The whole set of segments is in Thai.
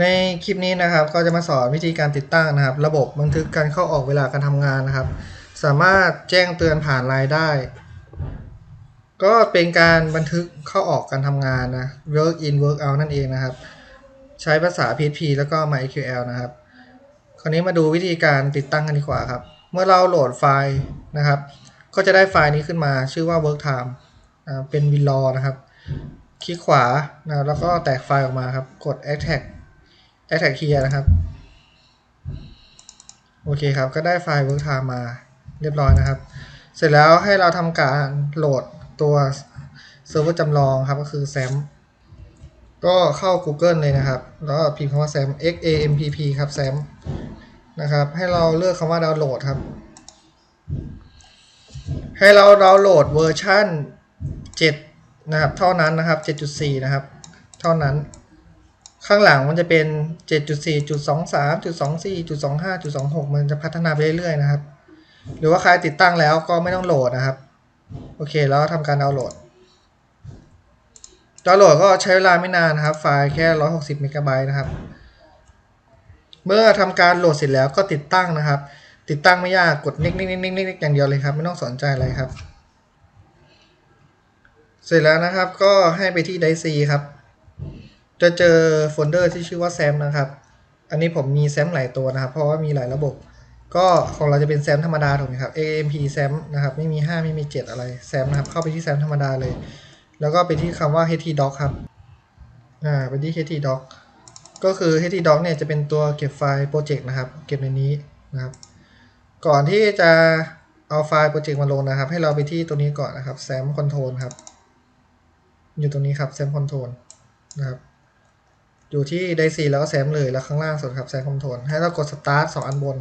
ในคลิปนี้นะครับก็จะมาสอนวิธีการติดตั้งนะครับ ระบบบันทึกการเข้าออกเวลาการทำงานนะครับ สามารถแจ้งเตือนผ่านไลน์ได้ ก็เป็นการบันทึกเข้าออกการทำงานนะ work in work out นั่นเองนะครับ ใช้ภาษา PHP แล้วก็ MySQL นะครับ คราวนี้มาดูวิธีการติดตั้งกันดีกว่าครับ เมื่อเราโหลดไฟล์นะครับ ก็จะได้ไฟล์นี้ขึ้นมาชื่อว่า work time เป็น winlaw นะครับ คลิกขวานะแล้วก็แตกไฟล์ออกมาครับ กด extract extract clear นะครับ โอเคครับ ก็ได้ไฟล์ work time มาเรียบร้อยนะครับ เสร็จแล้วให้เราทำการโหลดตัวเซิร์ฟเวอร์จำลองครับ ก็คือ SAM ก็เข้า Google เลยนะครับ แล้วพิมพ์คำว่า SAM x a m p p ครับ SAM นะครับ ให้เราเลือกคำว่าดาวน์โหลดครับ ให้เราดาวน์โหลดเวอร์ชัน7นะครับ เท่านั้นนะครับ 7.4 นะครับ เท่านั้น ข้างหลังมันจะเป็น 7.4.2.3.2.4.2.5.2.6 มันจะพัฒนาไปเรื่อยๆนะครับ หรือว่าใครติดตั้งแล้วก็ไม่ต้องโหลดนะครับ โอเค แล้วทำการดาวน์โหลด ดาวน์โหลดก็ใช้เวลาไม่นานนะครับ ไฟล์แค่ 160เมกะไบต์นะครับ เมื่อทำการโหลดเสร็จแล้วก็ติดตั้งนะครับ ติดตั้งไม่ยาก กดนิกนิกนิกนิกนิกอย่างเดียวเลยครับ ไม่ต้องสนใจอะไรครับ เสร็จแล้วนะครับ ก็ให้ไปที่ไดซีครับ จะเจอโฟลเดอร์ที่ชื่อว่าแซมนะครับ อันนี้ผมมีแซมหลายตัวนะครับ เพราะว่ามีหลายระบบ ก็ของเราจะเป็นแซมธรรมดาถูกไหมครับ AMP แซมนะครับ ไม่มี 5 ไม่มี 7 อะไรแซมนะครับ เข้าไปที่แซมธรรมดาเลย แล้วก็ไปที่คำว่า htdoc ครับ อ่า ไปที่ htdoc ก็คือ htdoc เนี่ยจะเป็นตัวเก็บไฟล์โปรเจกต์นะครับ เก็บในนี้นะครับ ก่อนที่จะเอาไฟล์โปรเจกต์มาลงนะครับ ให้เราไปที่ตัวนี้ก่อนนะครับ sam control ครับ อยู่ตรงนี้ครับ sam control นะครับ อยู่ที่ไดซีแล้วก็แซมเลยแล้วข้างล่างสุดครับแซมคอนโทรลให้เรากดสตาร์ทสองอันบน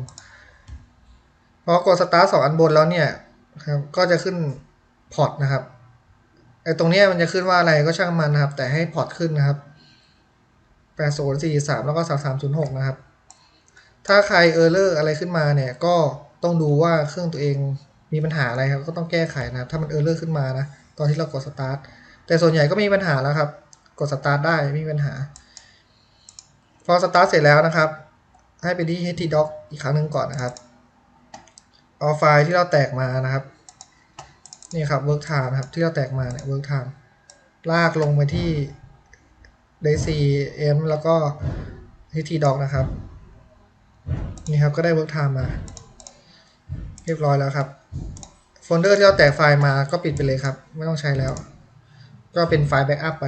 พอกดสตาร์ทสองอันบนแล้วเนี่ยครับก็จะขึ้นพอร์ตนะครับไอตรงนี้มันจะขึ้นว่าอะไรก็ช่างมันนะครับ แต่ให้พอร์ตขึ้นนะครับแปดศูนย์สี่สามแล้วก็สามสามศูนย์หกนะครับ ถ้าใครเออร์เลอร์อะไรขึ้นมาเนี่ยก็ต้องดูว่าเครื่องตัวเองมีปัญหาอะไรครับ ก็ต้องแก้ไขนะครับ ถ้ามันเออร์เลอร์ขึ้นมานะ ตอนที่เรากดสตาร์ทแต่ส่วนใหญ่ก็ม่มีปัญหาแล้วครับ กดสตาร์ทได้ไม่มีปัญหา พอสตาร์ทเสร็จแล้วนะครับ ให้ไปที่ htdoc อีกครั้งหนึ่งก่อนนะครับ เอาไฟล์ที่เราแตกมานะครับ นี่ครับ work time นะครับ ที่เราแตกมาเนี่ย work time ลากลงไปที่ dcm แล้วก็ htdoc นะครับ นี่ครับก็ได้ work time มา เรียบร้อยแล้วครับ โฟลเดอร์ที่เราแตกไฟล์มาก็ปิดไปเลยครับ ไม่ต้องใช้แล้ว ก็เป็นไฟล์แบ็กอัพไป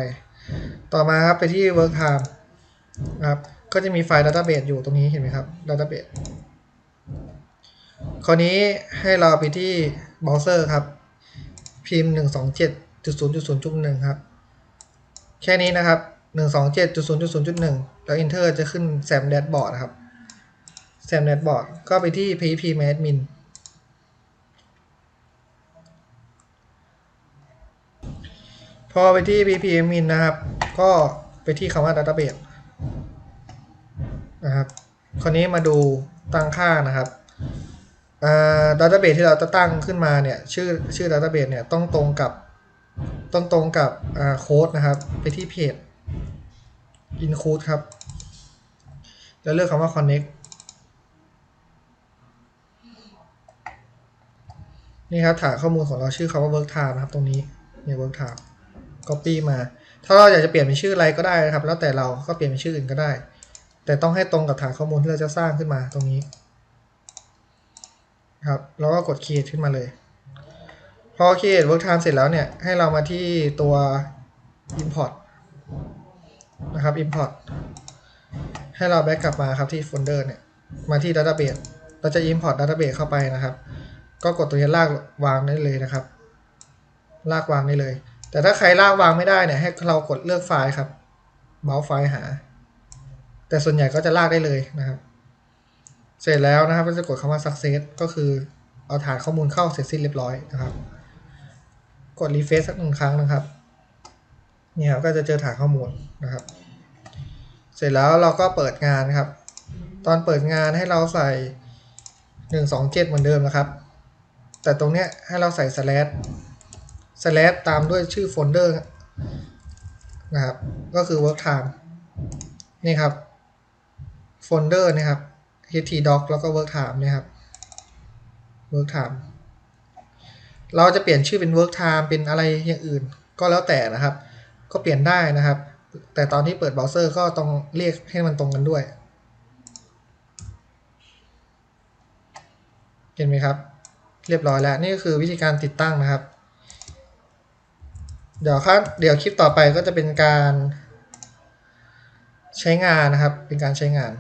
ต่อมาครับไปที่ work time นะครับ ก็จะมีไฟล์ database อยู่ตรงนี้เห็นไหมครับ database คราวนี้ให้เราไปที่เบราว์เซอร์ครับ พิมพ์ 127.0.0.1 ครับ แค่นี้นะครับ 127.0.0.1 แล้ว enter จะขึ้น sam dashboard นะครับ sam dashboard ก็ไปที่ php admin พอไปที่ php admin นะครับ ก็ไปที่คำว่า database นะครับ คราวนี้มาดูตั้งค่านะครับดัตเตอร์เบสที่เราจะตั้งขึ้นมาเนี่ยชื่อชื่อดัตเตอร์เบสเนี่ยต้องตรงกับต้องตรงกับโค้ดนะครับ ไปที่เพจ include ครับ แล้วเลือกคำว่า connect นี่ครับฐานข้อมูลของเราชื่อคำว่า work time นะครับ ตรงนี้เนี่ย work time copy มา ถ้าเราอยากจะเปลี่ยนเป็นชื่ออะไรก็ได้นะครับ แล้วแต่เราก็เปลี่ยนเป็นชื่ออื่นก็ได้ แต่ต้องให้ตรงกับฐานข้อมูลที่เราจะสร้างขึ้นมาตรงนี้ครับแล้วก็กด create ขึ้นมาเลย พอ create work time เสร็จแล้วเนี่ย ให้เรามาที่ตัว import นะครับ import ให้เราแบ็กกลับมาครับที่โฟลเดอร์เนี่ย มาที่ database เราจะ import database เข้าไปนะครับ ก็กดตัวนี้ลากวางได้เลยนะครับ ลากวางได้เลย แต่ถ้าใครลากวางไม่ได้เนี่ย ให้เรากดเลือกไฟล์ครับ เมาส์ไฟล์หา แต่ส่วนใหญ่ก็จะลากได้เลยนะครับ เสร็จแล้วนะครับก็จะกดคำว่า success ก็คือเอาฐานข้อมูลเข้าเสร็จสิ้นเรียบร้อยนะครับ กด refresh สักหนึ่งครั้งนะครับนี่ครับก็จะเจอฐานข้อมูลนะครับ เสร็จแล้วเราก็เปิดงานครับ ตอนเปิดงานให้เราใส่ 127 เหมือนเดิมนะครับ แต่ตรงเนี้ยให้เราใส่ slash slash ตามด้วยชื่อโฟลเดอร์นะครับ ก็คือ work time นี่ครับ โฟลเดอร์นะครับ htdoc แล้วก็ work time นะครับ work time เราจะเปลี่ยนชื่อเป็น work time เป็นอะไรอย่างอื่น ก็แล้วแต่นะครับ ก็เปลี่ยนได้นะครับ แต่ตอนที่เปิดเบราว์เซอร์ก็ต้องเรียกให้มันตรงกันด้วย เห็นไหมครับ เรียบร้อยแล้ว นี่ก็คือวิธีการติดตั้งนะครับ เดี๋ยวครับ เดี๋ยวคลิปต่อไปก็จะเป็นการใช้งานนะครับ เป็นการใช้งาน